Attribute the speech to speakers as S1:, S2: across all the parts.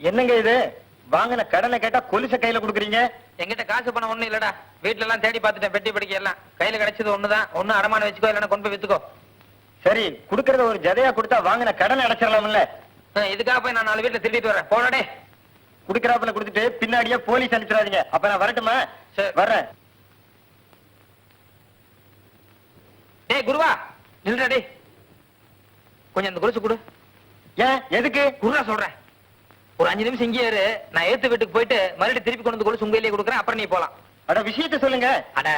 S1: என்னங்க இது? வாங்கின கடனை கேட்டா கொலுச கையில குடுக்குறீங்க?
S2: என்கிட்ட காசு பணம் ஒண்ணும் இல்லடா. வீட்ல எல்லாம் தேடி பார்த்துட்டேன் பெட்டி படிக்க எல்லாம். கையில கிடைச்சது ஒண்ணுதான். ஒண்ணு அடமான வச்சுக்கோ இல்லைன்னா கொண்டு போய் வித்துக்கோ.
S1: சரி குடுக்கறத ஒரு ஜதையா கொடுத்தா வாங்கின கடனை அடைச்சிடலாம்ல?
S2: இதுக்காக போய் நான் நாலு வீட்டுல திருடிட்டு வரேன். போனடே
S1: குடுக்கறாப்புல கொடுத்துட்டு பின்னாடியே போலீஸ் அனுப்பிச்சிடாதீங்க. அப்ப நான் வரட்டுமா?
S2: சரி.
S1: வர்றேன்.
S2: டேய் குருவா. நில்றா டேய். கொஞ்சம் அந்த கொலுசு கொடு.
S1: ஏன் எதுக்கு?
S2: குருவா சொல்றேன் ஒரு அஞ்சு நிமிஷம் இங்கே நான் ஏத்து வீட்டுக்கு போயிட்டு மறுபடியும் திருப்பி கொண்டு வந்து கொலுசு உங்க கொடுக்குறேன். அப்புறம் நீ போலாம்.
S1: அட விஷயத்த சொல்லுங்க.
S2: அட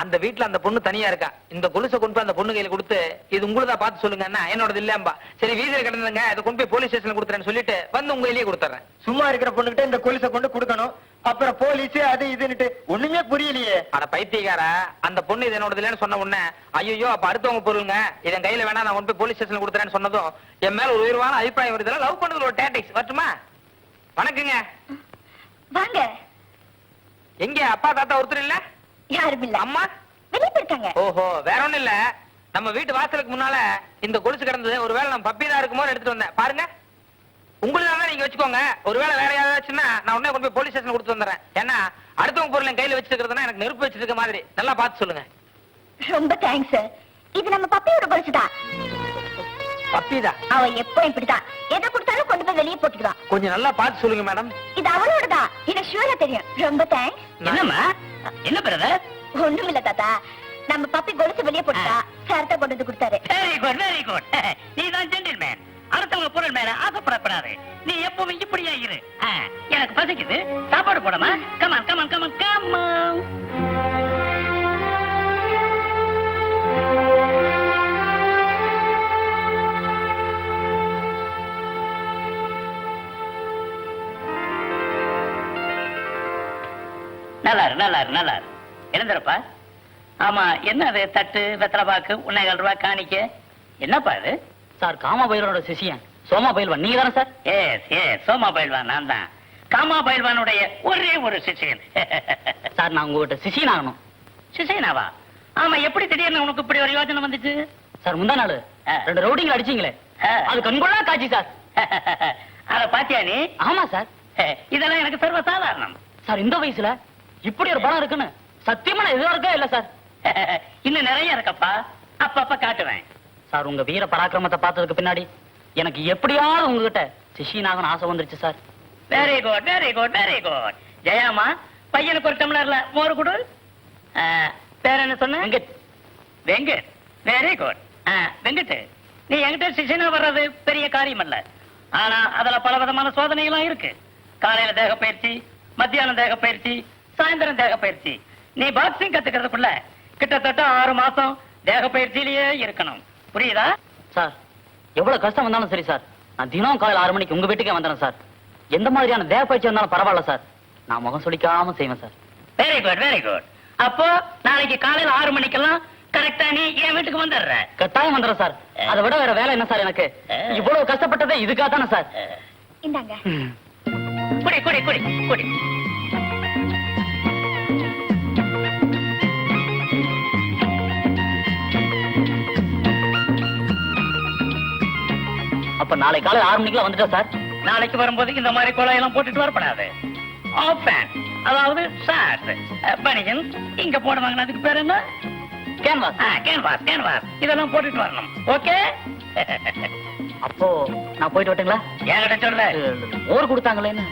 S2: அந்த வீட்ல அந்த பொண்ணு தனியா இருக்கா? இந்த கொலுசை கொண்டு போய் அந்த பொண்ணு கையில கொடுத்து இது உங்களுதா பார்த்து சொல்லுங்கன்னா என்னோடது இல்லம்பா சரி வீதியில கிடந்துங்க இதை கொண்டு போய் போலீஸ் ஸ்டேஷன்ல கொடுத்துறேன்னு சொல்லிட்டு வந்து உங்க கையிலேயே கொடுத்துறேன்.
S1: சும்மா இருக்கிற பொண்ணுகிட்ட இந்த கொலுசை கொண்டு கொடுக்கணும். அப்புறம் போலீஸ் அது இதுன்னுட்டு ஒண்ணுமே புரியலையே.
S2: அட பைத்தியக்காரா அந்த பொண்ணு இது என்னோடது இல்லைன்னு சொன்ன உடனே ஐயோ அப்ப அடுத்தவங்க பொருளுங்க இதன் கையில வேணா நான் கொண்டு போய் போலீஸ் ஸ்டேஷன்ல கொடுத்துறேன்னு சொன்னதும் என் மேல ஒரு உயர்வான அபிப்பிராயம் வருதுல லவ் பண்ணதுல ஒரு டேட்டிக்ஸ் வரட்டுமா? வணக்கங்க.
S3: வாங்க.
S2: எங்க? அப்பா தாத்தா ஒருத்தர் இல்ல?
S3: யாரும் இல்ல.
S2: அம்மா?
S3: வெளியே போயிருக்காங்க
S2: ஓஹோ வேற ஒண்ணும் இல்ல. நம்ம வீட்டு வாசலுக்கு முன்னால இந்த கொலுசு கிடந்தது. ஒருவேளை நம்ம பப்பி தான் இருக்குமோ எடுத்துட்டு வந்தேன். பாருங்க. உங்களுக்கு நீங்க வச்சுக்கோங்க. ஒருவேளை வேற யாராச்சுன்னா நான் உடனே கொண்டு போய் போலீஸ் ஸ்டேஷன் கொடுத்து வந்துடுறேன். ஏன்னா அடுத்தவங்க பொருள் என் கையில வச்சிருக்கிறதுனா எனக்கு நெருப்பு வச்சிட்டு இருக்க மாதிரி. நல்லா பார்த்து சொல்லுங்க.
S3: ரொம்ப தேங்க்ஸ் இது நம்ம பப்பியோட
S2: பப்பி தான்
S3: அவ எப்பவும் இப்படிதான் எதை கொடுத்தாலும் கொண்டு போய் வெளியே போட்டுக்குவான்
S2: கொஞ்சம் நல்லா பார்த்து சொல்லுங்க மேடம்.
S3: இது அவளோடதான் எனக்கு ஷூரா தெரியும். ரொம்ப தேங்க்ஸ்
S2: என்னம்மா?
S4: என்ன பிரதர்
S3: ஒண்ணும் இல்ல தாத்தா. நம்ம பப்பி கொலுசு வெளியே போட்டா சார் தான் கொண்டு வந்து கொடுத்தாரு.
S4: வெரி குட் வெரி குட் நீ தான் ஜென்டில்மேன் அடுத்தவங்க பொருள் மேல ஆசைப்படப்படாது நீ எப்பவுமே இப்படியா இரு. எனக்கு பசிக்குது. சாப்பாடு போடமா? நல்லா இரு நல்லா இரு நல்லா இரு எழுந்துருப்பா? ஆமா என்ன அது தட்டு வெத்தலை பாக்கு உன்னைகள் ரூபாய் காணிக்க? என்னப்பா இது?
S5: சார் காமா பயிரோட சிசியன் சோமா பயில்வான். நீங்க தானே சார்?
S4: எஸ் எஸ் சோமா பயில்வான் நான் தான். காமா பயில்வானுடைய ஒரே ஒரு சிஷியன்.
S5: சார் நான் உங்ககிட்ட சிசியன் ஆகணும்.
S4: சிஷியனாவா? ஆமா எப்படி திடீர்னு உனக்கு இப்படி ஒரு யோசனை வந்துச்சு?
S5: சார் முந்தா நாள். ரெண்டு ரவுடிங்களை அடிச்சீங்களே. அது கண்கொள்ளா காட்சி சார்.
S4: அத பாத்தியா நீ?
S5: ஆமா சார்.
S4: இதெல்லாம் எனக்கு சர்வ சாதாரணம்
S5: சார் இந்த வயசுல இப்படி ஒரு படம் இருக்குன்னு சத்தியமா நான் இது வரைக்கும் இல்ல சார்.
S4: இன்னும் நிறைய இருக்கப்பா. அப்பப்ப காட்டுவேன்.
S5: சார் உங்க வீர பராக்கிரமத்தை பார்த்ததுக்கு பின்னாடி எனக்கு எப்படியாவது உங்ககிட்ட சிஷியன் ஆகணும் ஆசை வந்துருச்சு sir.
S4: Very good very good very good Jayama பையனுக்கு ஒரு டம்ளர்ல மோர் கொடு. பேர் என்ன சொன்ன?
S5: வெங்கட்.
S4: வெங்கட். வெரி குட் வெங்கட் நீ என்கிட்ட சிஷனா வர்றது பெரிய காரியம் அல்ல ஆனா அதுல பல விதமான சோதனைகளும் இருக்கு. காலையில தேக பயிற்சி மத்தியானம் தேக பயிற்சி சாயந்தரம் தேக பயிற்சி. நீ பாக்ஸிங் கத்துக்கிறதுக்குள்ள கிட்டத்தட்ட ஆறு மாசம் தேக பயிற்சியிலேயே இருக்கணும். புரியுதா?
S5: சார் எவ்வளவு கஷ்டம் வந்தாலும் சரி சார். நான் தினம் காலையில் ஆறு மணிக்கு உங்க வீட்டுக்கே வந்துடுறேன் சார். எந்த மாதிரியான தேவ பயிற்சி வந்தாலும் பரவாயில்ல சார். நான் முகம் சுளிக்காம செய்வேன் sir.
S4: Very good very good அப்போ நாளைக்கு காலையில ஆறு மணிக்கெல்லாம் கரெக்டா நீ என் வீட்டுக்கு வந்துடுற.
S5: கட்டாயம் வந்துடுறேன் சார். அதை விட வேற வேலை என்ன சார் எனக்கு? இவ்வளவு கஷ்டப்பட்டதே இதுக்காக தானே சார்
S3: இந்தாங்க.
S4: குடி குடி குடி குடி.
S5: அப்ப நாளை காலை ஆறு மணிக்கெல்லாம் வந்துட்டா சார்?
S4: நாளைக்கு வரும்போது இந்த மாதிரி குழாயெல்லாம் போட்டுட்டு வரப்படாது. அதாவது ஷார்ட் பனியன் இங்க போடுவாங்க அதுக்கு பேர் என்ன?
S5: கேன்வாஸ்
S4: கேன்வாஸ் கேன்வாஸ் இதெல்லாம் போட்டுட்டு வரணும். ஓகே?
S5: அப்போ நான் போயிட்டு வரட்டுங்களா?
S4: என்கிட்ட சொல்ல
S5: ஓர் கொடுத்தாங்களேன்னு.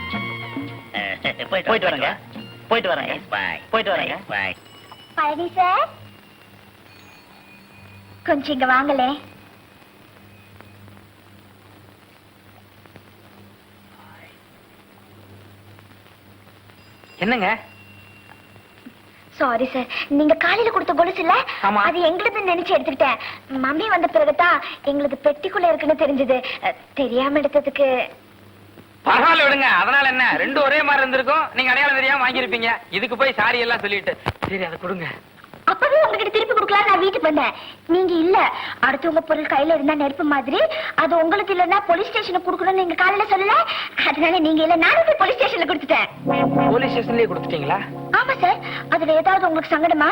S5: போயிட்டு வரேங்க. போயிட்டு வரேங்க.
S4: பாய்
S5: போயிட்டு வரேங்க.
S4: Bye
S3: Palani sir? கொஞ்சம் இங்க வாங்களே
S2: என்னங்க?
S3: சாரி சார் நீங்க காலையில கொடுத்த கொலுசு இல்ல. அது எங்களுது நினைச்சு எடுத்துக்கிட்டேன். மம்மி வந்த பிறகுதான் எங்களுக்கு பெட்டிக்குள்ள இருக்குன்னு தெரிஞ்சது. தெரியாம எடுத்ததுக்கு
S2: பரவாயில்ல விடுங்க. அதனால என்ன? ரெண்டு ஒரே மாதிரி இருந்திருக்கும். நீங்க அடையாளம் தெரியாம வாங்கியிருப்பீங்க. இதுக்கு போய் சாரி எல்லாம் சொல்லிட்டு. சரி அதை கொடுங்க.
S3: அப்பவே உங்ககிட்ட திருப்பி கொடுக்கலாம் நான் வீட்டுக்கு வந்தேன். நீங்க இல்ல. அடுத்தவங்க பொருள் கையில இருந்தா நெருப்பு மாதிரி. அது உங்களுக்கு இல்லன்னா போலீஸ் ஸ்டேஷனுக்கு கொடுக்கணும்னு நீங்க காலையில சொல்லல. அதனால நீங்க இல்ல நானும் போய் போலீஸ் ஸ்டேஷன்ல கொடுத்துட்டேன்.
S2: போலீஸ் ஸ்டேஷன்லயே கொடுத்துட்டீங்களா?
S3: ஆமா சார் அதுல ஏதாவது உங்களுக்கு சங்கடமா?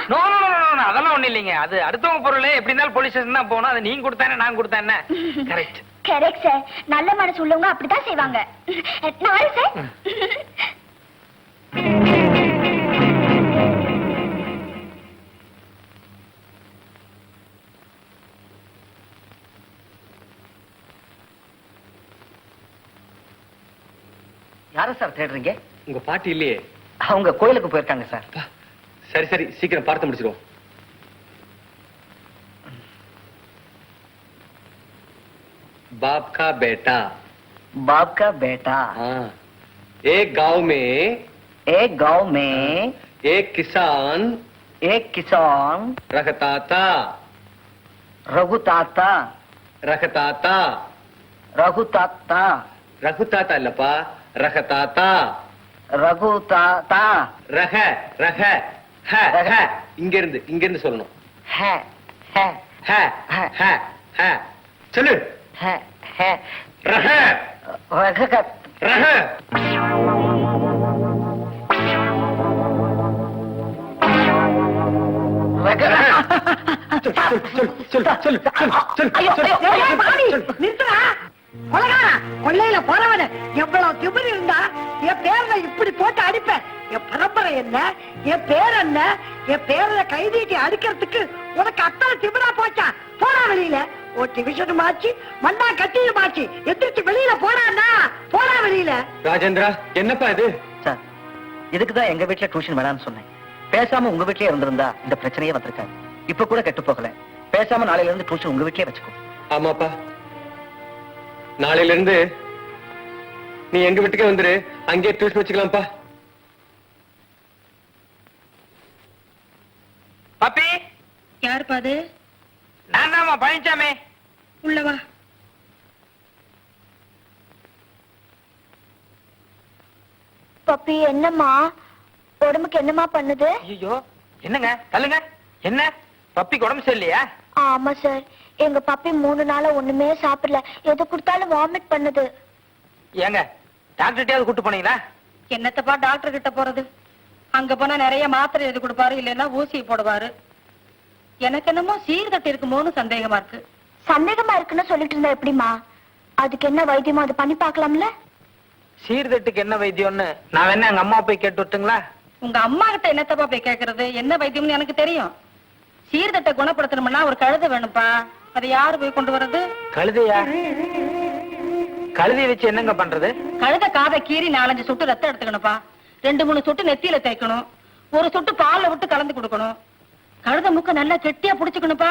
S2: அதெல்லாம் ஒண்ணு இல்லைங்க. அது அடுத்தவங்க பொருள் எப்படி இருந்தாலும் போலீஸ் ஸ்டேஷன் தான் போகணும். அது நீங்க கொடுத்தானே நான் கொடுத்தேன் கரெக்ட்
S3: கரெக்ட் சார் நல்ல மனசு உள்ளவங்க அப்படித்தான் செய்வாங்க. வரேன் சார்
S1: யார சார் தேடுறீங்க
S6: உங்க பாட்டி இல்லையே
S1: அவங்க கோயிலுக்கு போயிருக்காங்க சார்
S6: அப்பா, சரி சரி சீக்கிரம் பார்த்து முடிச்சிருவோம் बाप का बेटा
S1: बाप का बेटा
S6: हाँ एक गांव में
S1: एक गांव में
S6: एक किसान
S1: एक किसान
S6: रखता था
S1: रघु ताता
S6: रखता था
S1: रघु ताता
S6: रखता था लपा ரக தாத்தா.
S1: ரகு தாத்தா.
S6: ரக ரக ஹ ஹ. இங்க இருந்து இங்க இருந்து சொல்லணும்.
S1: ஹ ஹ.
S6: ஹ ஹ ஹ. சொல்லு.
S1: ஹ ஹ.
S6: ரக.
S1: ரக ரக.
S6: சொல்லு
S1: சொல்லு
S6: சொல்லு சொல்லு சொல்லு சொல்லு சொல்லு
S7: சொல்லு கொலகாரா கொள்ளையில போறவன. எவ்வளவு திமிரு இருந்தா என் பேர்ல இப்படி போட்டு அடிப்பேன். என் பரம்பரை என்ன? என் பேர் என்ன? என் பேர்ல கைதீட்டி அடிக்கிறதுக்கு உனக்கு அத்தனை திமிரா போச்சா? போடா வெளியில. ஒரு டிவிஷன் மாச்சு மண்ணா கட்டியும் மாச்சு. எந்திரிச்சு வெளியில போடான்னா போடா வெளியில.
S6: ராஜேந்திரா என்னப்பா இது?
S1: சார் இதுக்கு தான் எங்க வீட்ல டியூஷன் வேணாம்னு சொன்னேன். பேசாம உங்க வீட்லயே இருந்திருந்தா இந்த பிரச்சனையே வந்திருக்காது. இப்ப கூட கெட்டு போகல. பேசாம நாளையில இருந்து டியூஷன் உங்க வீட்லயே வச்சுக்கோ.
S6: ஆமாப்பா. நாளையில இருந்து நீ எங்க வீட்டுக்கே வந்துரு. அங்கேயே டியூஷன் வச்சுக்கலாம்ப்பா.
S2: பப்பி!
S7: யார் பாது
S2: நான் தான்மா பழனிச்சாமி
S7: உள்ளவா
S3: பப்பி என்னம்மா? உடம்புக்கு என்னம்மா பண்ணுது?
S2: ஐயோ என்னங்க? தள்ளுங்க. என்ன? பப்பிக்கு உடம்பு சரியில்லையா?
S3: ஆமா சார். எங்க பப்பி மூணு நாளா ஒண்ணுமே சாப்பிடல. எது கொடுத்தாலும் வாமிட் பண்ணுது.
S2: ஏங்க டாக்டர்கிட்டயாவது கூட்டு போனீங்களா?
S7: என்னத்தப்பா டாக்டர் கிட்ட போறது? அங்க போனா நிறைய மாத்திரை எழுதி கொடுப்பாரு இல்லைன்னா ஊசி போடுவாரு. எனக்கு என்னமோ சீர்தட்டு இருக்குமோன்னு சந்தேகமா இருக்கு.
S3: சந்தேகமா இருக்குன்னு சொல்லிட்டு இருந்தா எப்படிம்மா? அதுக்கு என்ன வைத்தியமோ அதை பண்ணி பார்க்கலாம்ல?
S2: சீர்தட்டுக்கு என்ன வைத்தியம்னு நான் வேணா எங்க அம்மா போய் கேட்டு விட்டுங்களா
S7: உங்க அம்மா கிட்ட என்னத்தப்பா போய் கேக்குறது? என்ன வைத்தியம்னு எனக்கு தெரியும். சீர்தட்டை குணப்படுத்தணும்னா ஒரு கழுதை வேணும்ப்பா. அதை யாரு போய் கொண்டு வர்றது?
S2: கழுதையா? கழுதையை வச்சு என்னங்க பண்றது?
S7: கழுதை காதை கீறி நாலஞ்சு சொட்டு ரத்தம் எடுத்துக்கணும்ப்பா. ரெண்டு மூணு சொட்டு நெத்தியில தேய்க்கணும். ஒரு சொட்டு பால்ல விட்டு கலந்து கொடுக்கணும். கழுதை மூக்க நல்லா கெட்டியா புடிச்சுக்கணும்ப்பா.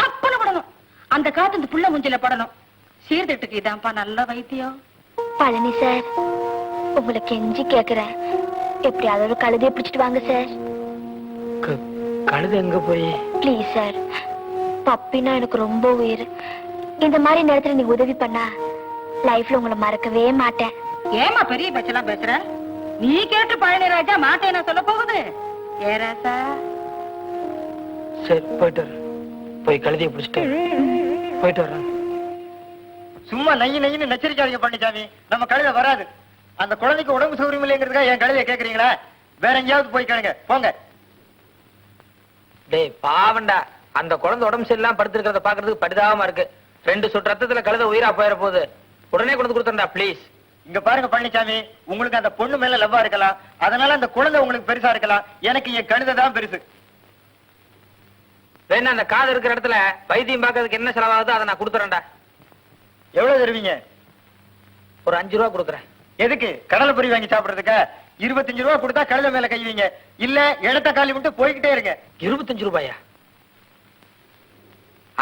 S7: டப்புன்னு விடணும். அந்த காத்து இந்த புள்ள முஞ்சில படணும். சீர்திட்டுக்கு இதான்ப்பா நல்ல வைத்தியம்.
S3: பழனி சார் உங்களை கெஞ்சி கேக்குறேன். எப்படியாவது ஒரு கழுதையை பிடிச்சிட்டு வாங்க சார்.
S2: கழுதை எங்க போய்?
S3: ப்ளீஸ் சார் பப்பினா எனக்கு ரொம்ப உயிர். இந்த மாதிரி நேரத்துல நீங்க உதவி பண்ணா லைஃப்ல உங்களை மறக்கவே மாட்டேன்.
S7: ஏமா பெரிய பச்செல்லாம் பேசுற? நீ கேட்டு பழனி ராஜா மாட்டேன் சொல்ல போகுது? ஏராசா
S2: சரி போயிட்டு போய் கழுதையை பிடிச்சிட்டு போயிட்டு வரேன்
S1: சும்மா நைய நையின்னு நச்சரிக்காதீங்க பண்ணிச்சாமி நம்ம கழுதை வராது. அந்த குழந்தைக்கு உடம்பு சௌரியம் இல்லைங்கிறதுக்காக என் கழுதையை கேக்குறீங்களா? வேற எங்கேயாவது போய் கேளுங்க. போங்க.
S2: டேய் பாவண்டா. அந்த குழந்தை உடம்பு சரியில்லாம படுத்திருக்கிறத பாக்குறதுக்கு பரிதாபமா இருக்கு. ரெண்டு சொட்டு ரத்தத்துல கழுதை உயிரா போயிட போகுது உடனே கொண்டு கொடுத்துருந்தா ப்ளீஸ்
S1: இங்க பாருங்க பழனிசாமி உங்களுக்கு அந்த பொண்ணு மேல லவ்வா இருக்கலாம். அதனால அந்த குழந்தை உங்களுக்கு பெருசா இருக்கலாம். எனக்கு என் கழுதை தான் பெருசு.
S2: வேணா அந்த காது இருக்கிற இடத்துல வைத்தியம் பார்க்கறதுக்கு என்ன செலவாகுதோ அதை நான் கொடுத்துறேன்டா.
S1: எவ்வளவு தருவீங்க?
S2: ஒரு அஞ்சு ரூபா கொடுக்குறேன்.
S1: எதுக்கு? கடலை பொரி வாங்கி சாப்பிடுறதுக்கா? இருபத்தஞ்சு ரூபா கொடுத்தா கழுதை மேல கை வைங்க. இல்ல இடத்த காலி விட்டு போய்கிட்டே இருங்க.
S2: இருபத்தஞ்சு ரூபாயா?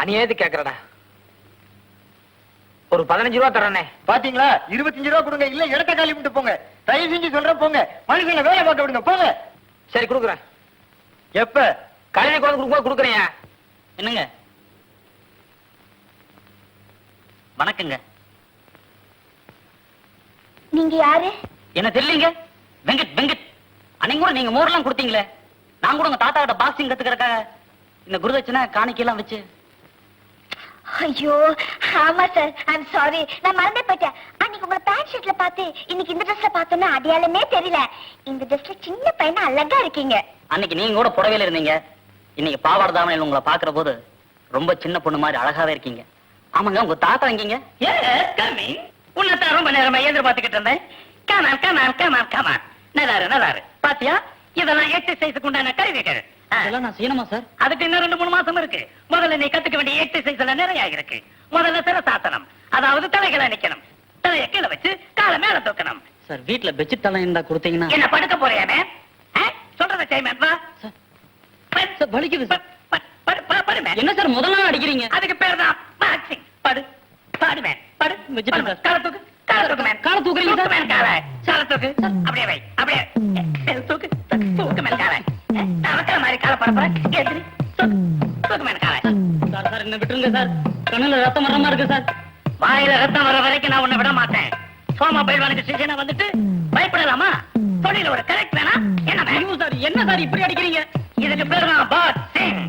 S2: அநியாயத்து கேக்குறடா? ஒரு பதினஞ்சு ரூபா தரேனே.
S1: பாத்தீங்களா? இருபத்தஞ்சு ரூபா கொடுங்க இல்ல இடத்த காலி விட்டு போங்க. தயவு செஞ்சு சொல்றேன் போங்க. மனுஷங்களை வேலை பார்க்க விடுங்க போங்க.
S2: சரி கொடுக்குறேன்.
S1: எப்ப?
S2: கழுதை குழந்தை கொடுக்கும்போது கொடுக்குறேன்
S5: என்னங்க? வணக்கங்க.
S3: நீங்க யாரு?
S5: என்ன தெரியலீங்க? வெங்கட் வெங்கட். அன்னைக்கு கூட நீங்க மோர்லாம் கொடுத்தீங்களே. நான் கூட உங்க தாத்தா கிட்ட பாக்ஸிங் கத்துக்கிறக்காக இந்த குருதட்சணை காணிக்கையெல்லாம் வச்சு
S3: ஐயோ ஆமா சார். ஐம் சாரி நான் மறந்தே போயிட்டேன். அன்னைக்கு உங்களை பேண்ட் ஷர்ட்ல பார்த்து இன்னைக்கு இந்த ட்ரெஸ்ல பார்த்தோன்னா அடையாளமே தெரியல. இந்த ட்ரெஸ்ல சின்ன பையனா அழகா இருக்கீங்க.
S5: அன்னைக்கு நீங்க கூட புடவையில இருந்தீங்க. இன்னைக்கு பாவாடை தாவணையில் உங்களை பாக்குற போது ரொம்ப சின்ன பொண்ணு மாதிரி அழகாவே இருக்கீங்க. ஆமாங்க உங்க தாத்தா எங்கீங்க.
S4: உன்னைத்தான் ரொம்ப நேரமா எதிர்பார்த்துக்கிட்டு இருந்தேன். கமான் கமான் கமான் கமான் நல்லாரு நல்லாரு. பாத்தியா? இதெல்லாம் எக்ஸசைஸுக்கு உண்டான கருவிகள். ஆ.
S5: இதெல்லாம் நான் செய்யணுமா சார்?
S4: அதுக்கு இன்னும் ரெண்டு மூணு மாசம் இருக்கு. முதல்ல நீ கத்துக்க வேண்டிய எக்ஸசைஸ் எல்லாம் நிறைய இருக்கு முதல்ல சிரசாசனம். அதாவது தலைகளை நிக்கணும் தலையை கீழே வச்சு காலை மேல தூக்கணும்.
S5: சார் வீட்ல பெட்ஷீட் தலை இருந்தா கொடுத்தீங்கன்னா
S4: என்ன படுக்க போறியாமே? சொல்றத செய்யமேன் வா
S5: சார், வலிக்குது சார். என்ன சார் முதல்ல அடிக்கிறீங்க?
S4: அதுக்கு பேர் தான் பாக்ஸிங் படு. பாடுவேன் படு. காலை தூக்கு காலை தூக்கு. மேன்
S5: காலை தூக்குறீங்க சார்?
S4: தூக்கு மேன் காலை. காலை தூக்கு. அப்படியே வை. அப்படியே.
S5: என்ன விட்டுருங்க சார். கண்ணுல ரத்தம் வர மாதிரி இருக்கு சார்.
S4: வாயில ரத்தம் வர வரைக்கும் நான் உன்னை விட மாட்டேன். சோமா பயில்வானுக்கு சிஷனா வந்துட்டு பயப்படலாமா? தொழில ஒரு கரெக்ட் வேணா? என்ன
S5: சார் என்ன சார் இப்படி அடிக்கிறீங்க?
S4: இதுக்கு பேர் தான் பாக்ஸிங்